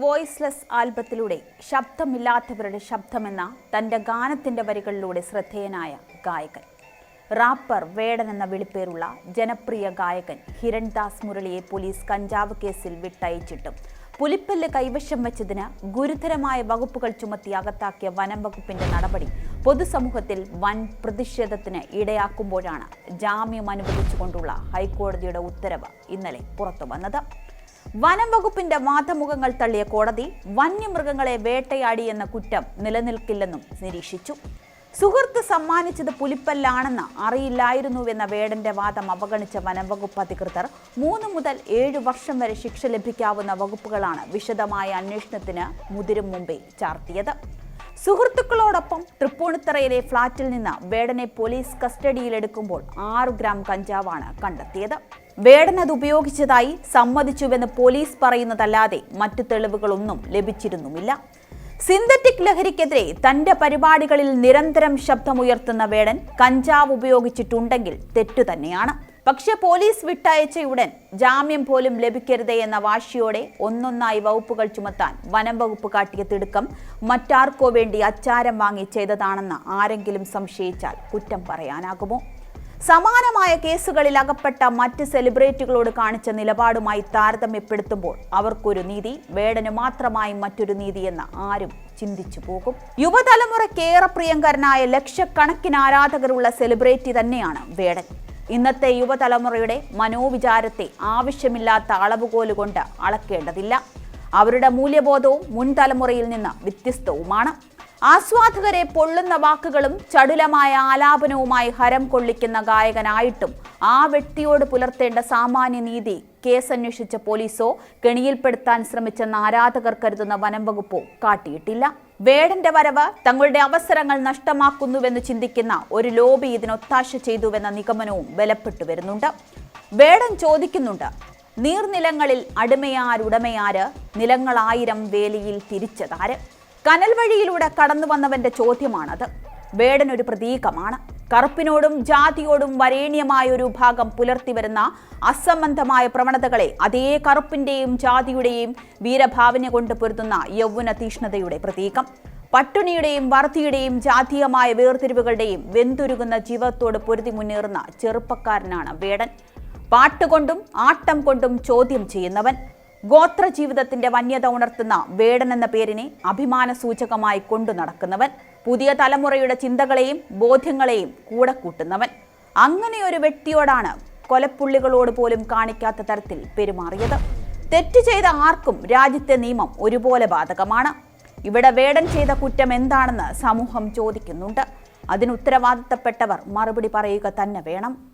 Voiceless ആൽബത്തിലൂടെ ശബ്ദമില്ലാത്തവരുടെ ശബ്ദമെന്ന തന്റെ ഗാനത്തിന്റെ വരികളിലൂടെ ശ്രദ്ധേയനായ ഗായകൻ. റാപ്പർ വേടൻ എന്ന വിളിപ്പേരുള്ള ജനപ്രിയ ഗായകൻ ഹിരൺദാസ് മുരളിയെ പോലീസ് കഞ്ചാവ് കേസിൽ വിട്ടയച്ചിട്ടും പുലിപ്പല്ല് കൈവശം വെച്ചതിന് ഗുരുതരമായ വകുപ്പുകൾ ചുമത്തി അകത്താക്കിയ വനം വകുപ്പിന്റെ നടപടി പൊതുസമൂഹത്തിൽ വൻ പ്രതിഷേധത്തിന് ഇടയാക്കുമ്പോഴാണ് ജാമ്യം അനുവദിച്ചുകൊണ്ടുള്ള ഹൈക്കോടതിയുടെ ഉത്തരവ് ഇന്നലെ പുറത്തു വന്നത് വനം വകുപ്പിന്റെ വാദമുഖങ്ങൾ തള്ളിയ കോടതി വന്യമൃഗങ്ങളെ വേട്ടയാടി എന്ന കുറ്റം നിലനിൽക്കില്ലെന്നും നിരീക്ഷിച്ചു. സുഹൃത്ത് സമ്മാനിച്ചത് പുലിപ്പല്ലാണെന്ന് അറിയില്ലായിരുന്നുവെന്ന വേടന്റെ വാദം അവഗണിച്ച വനം വകുപ്പ് അധികൃതർ മൂന്ന് മുതൽ ഏഴ് വർഷം വരെ ശിക്ഷ ലഭിക്കാവുന്ന വകുപ്പുകളാണ് വിശദമായ അന്വേഷണത്തിന് മുതിരും മുമ്പേ ചാർത്തിയത്. സുഹൃത്തുക്കളോടൊപ്പം തൃപ്പൂണിത്തറയിലെ ഫ്ളാറ്റിൽ നിന്ന് വേടനെ പോലീസ് കസ്റ്റഡിയിലെടുക്കുമ്പോൾ ആറ് ഗ്രാം കഞ്ചാവാണ് കണ്ടെത്തിയത്. വേടൻ അത് ഉപയോഗിച്ചതായി സമ്മതിച്ചുവെന്ന് പോലീസ് പറയുന്നതല്ലാതെ മറ്റു തെളിവുകളൊന്നും ലഭിച്ചിരുന്നുമില്ല. സിന്തറ്റിക് ലഹരിക്കെതിരെ തന്റെ പരിപാടികളിൽ നിരന്തരം ശബ്ദമുയർത്തുന്ന വേടൻ കഞ്ചാവ് ഉപയോഗിച്ചിട്ടുണ്ടെങ്കിൽ തെറ്റു തന്നെയാണ്. പക്ഷെ പോലീസ് വിട്ടയച്ചയുടൻ ജാമ്യം പോലും ലഭിക്കരുതേ എന്ന വാശിയോടെ ഒന്നൊന്നായി വകുപ്പുകൾ ചുമത്താൻ വനം വകുപ്പ് കാട്ടിയ തിടുക്കം മറ്റാർക്കോ വേണ്ടി അച്ചാരം വാങ്ങി ചെയ്തതാണെന്ന് ആരെങ്കിലും സംശയിച്ചാൽ കുറ്റം പറയാനാകുമോ? സമാനമായ കേസുകളിൽ അകപ്പെട്ട മറ്റ് സെലിബ്രിറ്റികളോട് കാണിച്ച നിലപാടുമായി താരതമ്യപ്പെടുത്തുമ്പോൾ അവർക്കൊരു നീതി വേടന് മാത്രമായി മറ്റൊരു നീതി എന്ന് ആരും ചിന്തിച്ചു പോകും. യുവതലമുറയ്ക്കേറെ പ്രിയങ്കരനായ ലക്ഷക്കണക്കിന് ആരാധകരുള്ള സെലിബ്രിറ്റി തന്നെയാണ് വേടൻ. ഇന്നത്തെ യുവതലമുറയുടെ മനോവിചാരത്തെ ആവശ്യമില്ലാത്ത അളവുകോൽ കൊണ്ട് അളക്കേണ്ടതില്ല. അവരുടെ മൂല്യബോധവും മുൻതലമുറയിൽ നിന്ന് വ്യത്യസ്തവുമാണ്. ആസ്വാദകരെ പൊള്ളുന്ന വാക്കുകളും ചടുലമായ ആലാപനവുമായി ഹരം കൊള്ളിക്കുന്ന ഗായകനായിട്ടും ആ വ്യക്തിയോട് പുലർത്തേണ്ട സാമാന്യ നീതി കേസ് അന്വേഷിച്ച പോലീസോ കെണിയിൽപ്പെടുത്താൻ ശ്രമിച്ചെന്ന ആരാധകർ കരുതുന്ന വനം വകുപ്പോ കാട്ടിയിട്ടില്ല. വേടന്റെ വരവ് തങ്ങളുടെ അവസരങ്ങൾ നഷ്ടമാക്കുന്നുവെന്ന് ചിന്തിക്കുന്ന ഒരു ലോബി ഇതിനൊത്താശ ചെയ്തുവെന്ന നിഗമനവും ബലപ്പെട്ടു വരുന്നുണ്ട്. വേടൻ ചോദിക്കുന്നുണ്ട് നീർനിലങ്ങളിൽ അടിമയാരുടമയാര് നിലങ്ങളായിരം വേലിയിൽ തിരിച്ചതാര്? കനൽ വഴിയിലൂടെ കടന്നു വന്നവന്റെ ചോദ്യമാണത്. വേടൻ ഒരു പ്രതീകമാണ്. കറുപ്പിനോടും ജാതിയോടും വരേണ്യമായ ഒരു ഭാഗം പുലർത്തി വരുന്ന അസംബന്ധമായ പ്രവണതകളെ അതേ കറുപ്പിന്റെയും ജാതിയുടെയും വീരഭാവന കൊണ്ട് പൊരുത്തുന്ന യൗവന തീഷ്ണതയുടെ പ്രതീകം. പട്ടിണിയുടെയും വർധിയുടെയും ജാതീയമായ വേർതിരിവുകളുടെയും വെന്തുരുകുന്ന ജീവിതത്തോട് പൊരുതി മുന്നേറുന്ന ചെറുപ്പക്കാരനാണ് വേടൻ. പാട്ടുകൊണ്ടും ആട്ടം കൊണ്ടും ചോദ്യം ചെയ്യുന്നവൻ. ഗോത്ര ജീവിതത്തിന്റെ വന്യത ഉണർത്തുന്ന വേടൻ എന്ന പേരിനെ അഭിമാന സൂചകമായി കൊണ്ടു നടക്കുന്നവൻ പുതിയ തലമുറയുടെ ചിന്തകളെയും ബോധ്യങ്ങളെയും കൂടെ കൂട്ടുന്നവൻ. അങ്ങനെ ഒരു വ്യക്തിയോടാണ് കൊലപ്പുള്ളികളോട് പോലും കാണിക്കാത്ത തരത്തിൽ പെരുമാറിയത്. തെറ്റ് ചെയ്ത ആർക്കും രാജ്യത്തെ നിയമം ഒരുപോലെ ബാധകമാണ്. ഇവിടെ വേടൻ ചെയ്ത കുറ്റം എന്താണെന്ന് സമൂഹം ചോദിക്കുന്നുണ്ട്. അതിന് ഉത്തരവാദിത്തപ്പെട്ടവർ മറുപടി പറയുക തന്നെ വേണം.